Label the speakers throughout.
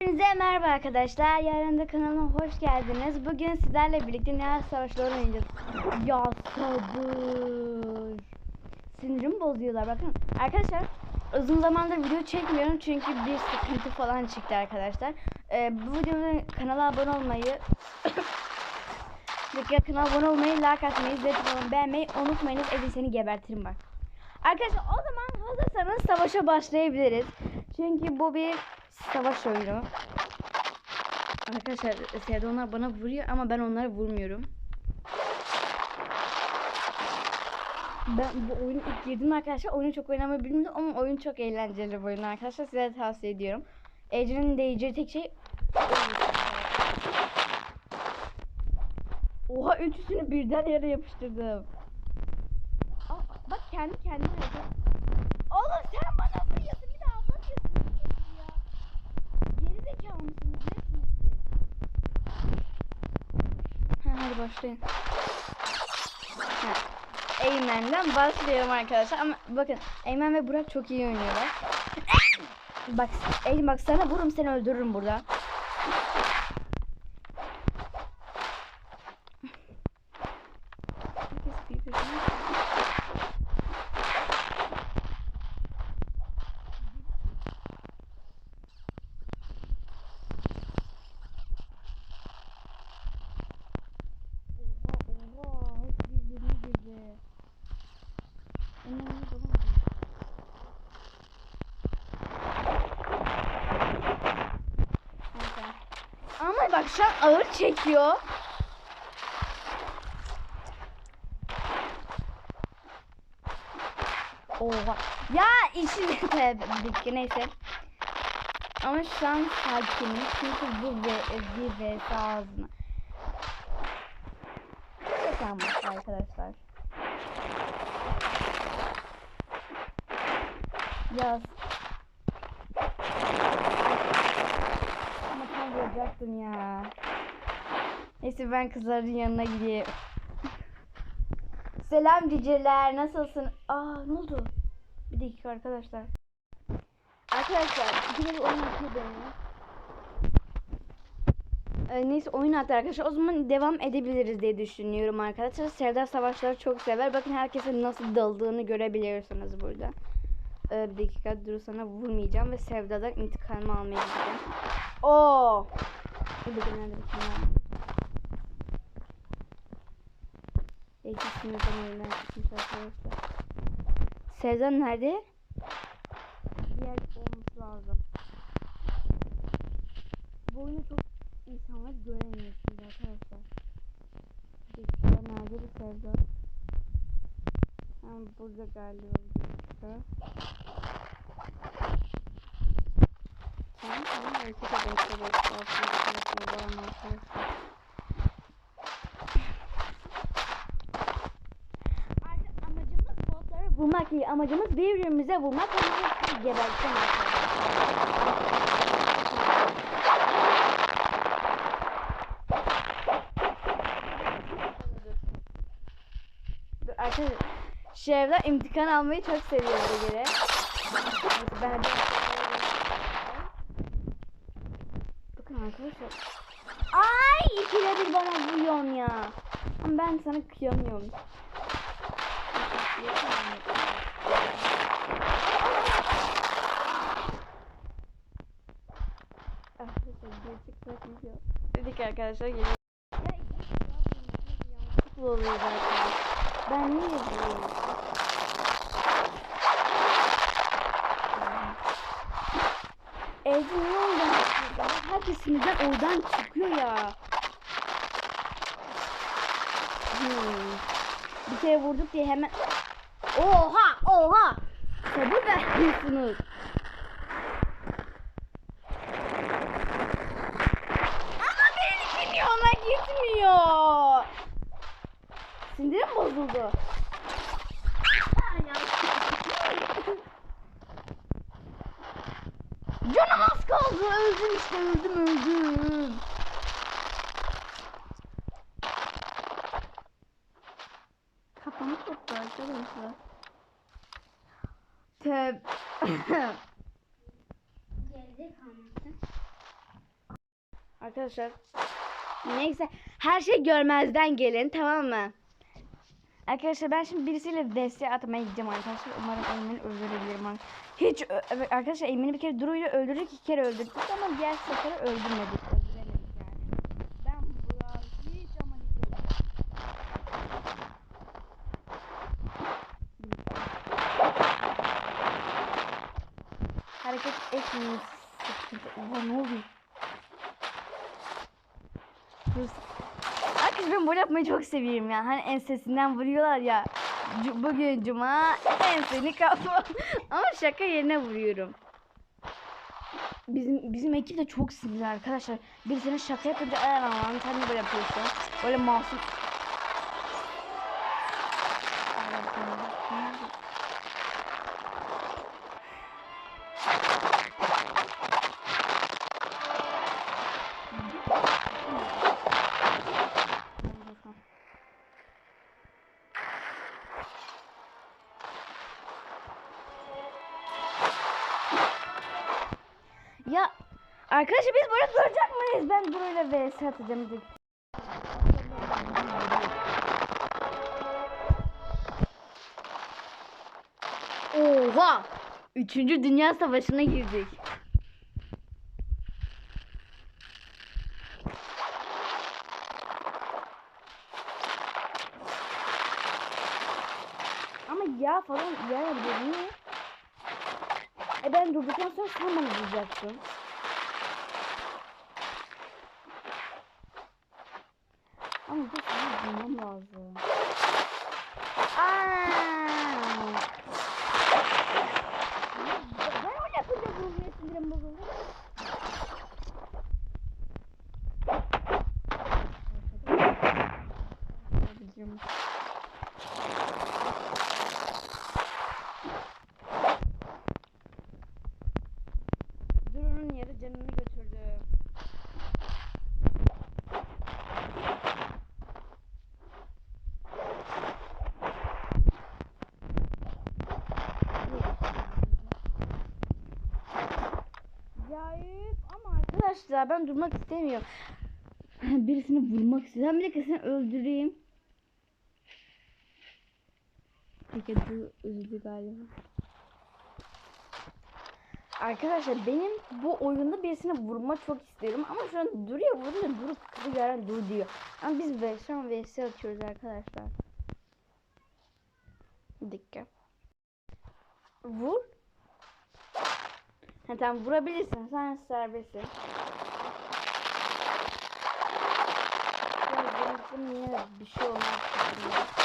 Speaker 1: Hepinize merhaba arkadaşlar. Yarın da kanalıma hoş geldiniz. Bugün sizlerle birlikte Nihal Savaşları oynayacağız. Ya sabır. Sinirimi bozuyorlar bakın. Arkadaşlar uzun zamandır video çekmiyorum çünkü bir sıkıntı falan çıktı arkadaşlar. Ee, bu videoda kanala abone olmayı Lütfen kanala abone olmayı, like atmayı, falan beğenmeyi unutmayınız. Edin seni gebertirim bak. Arkadaşlar o zaman hazırsanız savaşa başlayabiliriz. Çünkü bu bir savaş oyunu. Arkadaşlar Sevda onlar bana vuruyor ama ben onlara vurmuyorum. Ben bu oyunu ilk girdim arkadaşlar. Oyunu çok oynamayı bilmiyordum ama oyun çok eğlenceli bir oyun arkadaşlar. Size tavsiye ediyorum. Ece'nin değeceği tek şey Oha üçüsünü birden yere yapıştırdım. Aa, bak kendi kendine yapıyor. Oğlum sen bana vuruyorsun bir daha vuruyorsun ya. Geri zekalı mısınız? Nesiniz siz? Ha, hadi başlayın. Eymen'den başlıyorum arkadaşlar ama bakın Eymen ve Burak çok iyi oynuyorlar. bak Eymen bak sana vururum seni öldürürüm burada. Herkes birbirine Oha oha hep birbirine girdi. Önemli falan. Neyse. Ama bak şu an ağır çekiyor. Oha. Ya işin Bitti neyse. Ama şu an sakinim çünkü bu ve bir ve ağzına. Tamam arkadaşlar. Yaz. Ama vuracaktım ya. Neyse ben kızların yanına gideyim. Selam ciciler nasılsın? Aa ne oldu? Bir dakika arkadaşlar. Arkadaşlar yine oyun atıyor. Ee, neyse oyun attı arkadaşlar. O zaman devam edebiliriz diye düşünüyorum arkadaşlar. Sevda Savaşları çok sever. Bakın herkesin nasıl daldığını görebiliyorsunuz burada. Ee, bir dakika dur sana vurmayacağım ve Sevda'dan intikamımı almaya gideceğim. Oo! Bir dakika nerede bakayım ya? Belki sınırdan oyundan çıkmış arkadaşlar. Sevda nerede? Bir yer olması lazım. Bu oyunu çok insanlar göremiyorsunuz arkadaşlar. Bir dakika nerede bir Sevda? Ha, burada galiba bir dakika. Var mı arkadaşlar? Artık amacımız botları vurmak değil. Amacımız birbirimize vurmak birbirimizi gebertmek arkadaşlar. Şevda imtihan almayı çok seviyor bir göre. Ben de... Bakın arkadaşlar. Bir bana vuruyorsun ya. Ama ben sana kıyamıyorum. Dedik arkadaşlar geliyor. Ya yanlışlıkla oluyor zaten. Ben niye yapıyorum? Evde ne oldu? Herkes sinirden oradan çıkıyor ya. Hmm. Bir kere vurduk diye hemen... Oha! Oha! Sabır veriyorsunuz. Ama benim kim yoluna gitmiyor. Sinirim bozuldu. Canım az kaldı. Öldüm işte öldüm öldüm. Kafamı koptu arkadaşlar. Teb
Speaker 2: Geride kalmışsın.
Speaker 1: Arkadaşlar. Neyse her şey görmezden gelin tamam mı? Arkadaşlar ben şimdi birisiyle vs atmaya gideceğim arkadaşlar. Umarım Eymen'i öldürebilirim. Hiç arkadaşlar Eymen'i bir kere Duru'yla öldürdük iki kere öldürdük ama diğer sefere öldürmedik. Öldüremedik yani. Ben Burak'ı hiç ama hiç öldürmedim. Hareket etmeyin. Oha ne oluyor? Dur. Arkadaşlar ben böyle yapmayı çok seviyorum ya. Hani ensesinden vuruyorlar ya. Cu- Bugün cuma enseni kapma. Ama şaka yerine vuruyorum. Bizim bizim ekip de çok sinirli arkadaşlar. Birisine şaka yapınca ay aman sen böyle yapıyorsun. Böyle masum. Ya arkadaşlar biz böyle duracak mıyız? Ben burayla vs atacağım dedik. Oha! Üçüncü Dünya Savaşı'na girdik. Ama ya falan ya niye? E ben durduktan sonra sen bana vuracaksın. Ama bu sana bulmam lazım. Aa! Ben öyle yapınca vurmaya sinirim bozuldu. Yapacağım. Duru'nun yeri canını götürdü. Ya üf, ama arkadaşlar ben durmak istemiyorum. Birisini vurmak istiyorum. Bir dakika seni öldüreyim. Peki bu üzüldü galiba. Arkadaşlar benim bu oyunda birisine vurma çok isterim ama şu an duruyor vurunca durup kızı gören dur diyor. Ama biz ve şu an vs atıyoruz arkadaşlar. Dikkat. Vur. Ha tamam vurabilirsin. Sen serbestsin. Ya benim yine bir şey olmaz.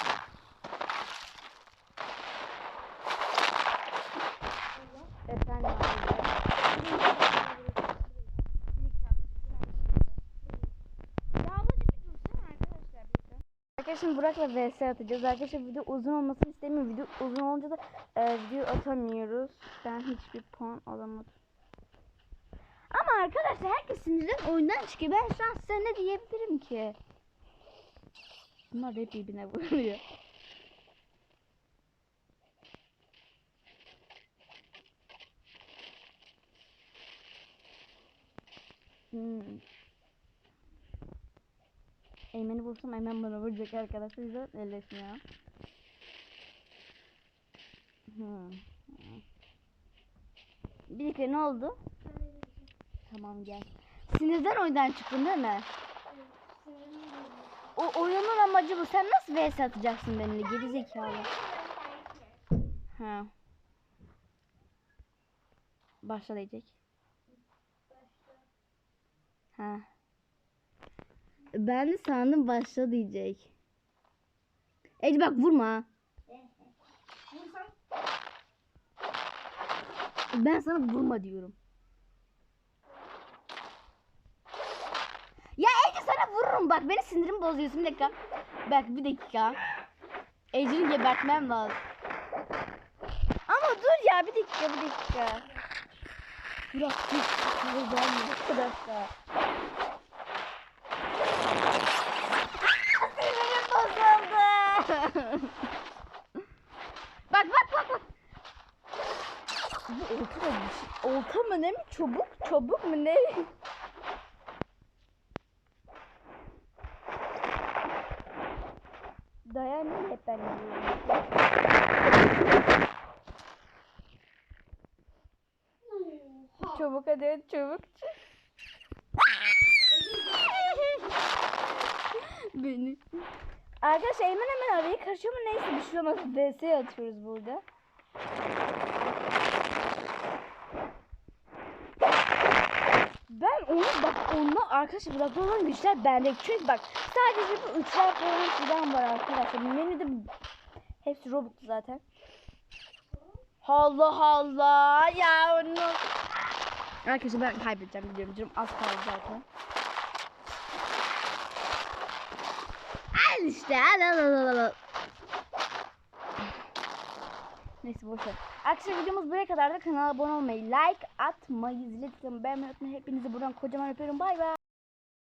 Speaker 1: Arkadaşlar Burak'la vs atacağız. Arkadaşlar video uzun olmasını istemiyorum. Video uzun olunca da e, video atamıyoruz. Ben hiçbir puan alamadım. Ama arkadaşlar herkes sinirden oyundan çıkıyor. Ben şu an size ne diyebilirim ki? Bunlar hep birbirine vuruyor. Hmm. Eymen'i vursam Eymen bana vuracak arkadaşlar. Yüzden elleşmiyor. Hmm. Bir dakika ne oldu? Tamam gel. Sinirden oyundan çıktın değil mi? O oyunun amacı bu. Sen nasıl vs atacaksın benimle geri zekalı? Ha. Başla diyecek. Ha. Ben de sandım başla diyecek. Ece bak vurma. Ben sana vurma diyorum. Ya Ece sana vururum bak beni sinirim bozuyorsun bir dakika. Bak bir dakika. Ece'yi gebertmem lazım. Ama dur ya bir dakika bir dakika. Bırak hiç gelmiyor arkadaşlar. Sinirim olta mı ne mi? Çubuk, çabuk mu ne? Dayanın hep ben Çabuk hadi çabuk. Beni. Arkadaşlar hemen hemen araya karışıyor mu neyse bir şey olmaz. DS atıyoruz burada. Ben onu bak onunla arkadaşlar bak olan güçler bende. Çünkü bak sadece bu üçler falan filan var arkadaşlar. Menüde hepsi robottu zaten. Allah Allah ya onu. Arkadaşlar ben kaybedeceğim biliyorum canım az kaldı zaten. Al işte al al al, al. Neyse boşver. Arkadaşlar videomuz buraya kadar da kanala abone olmayı, like atmayı, zil tıklamayı beğenmeyi unutmayın. Hepinizi buradan kocaman öpüyorum. Bay bay.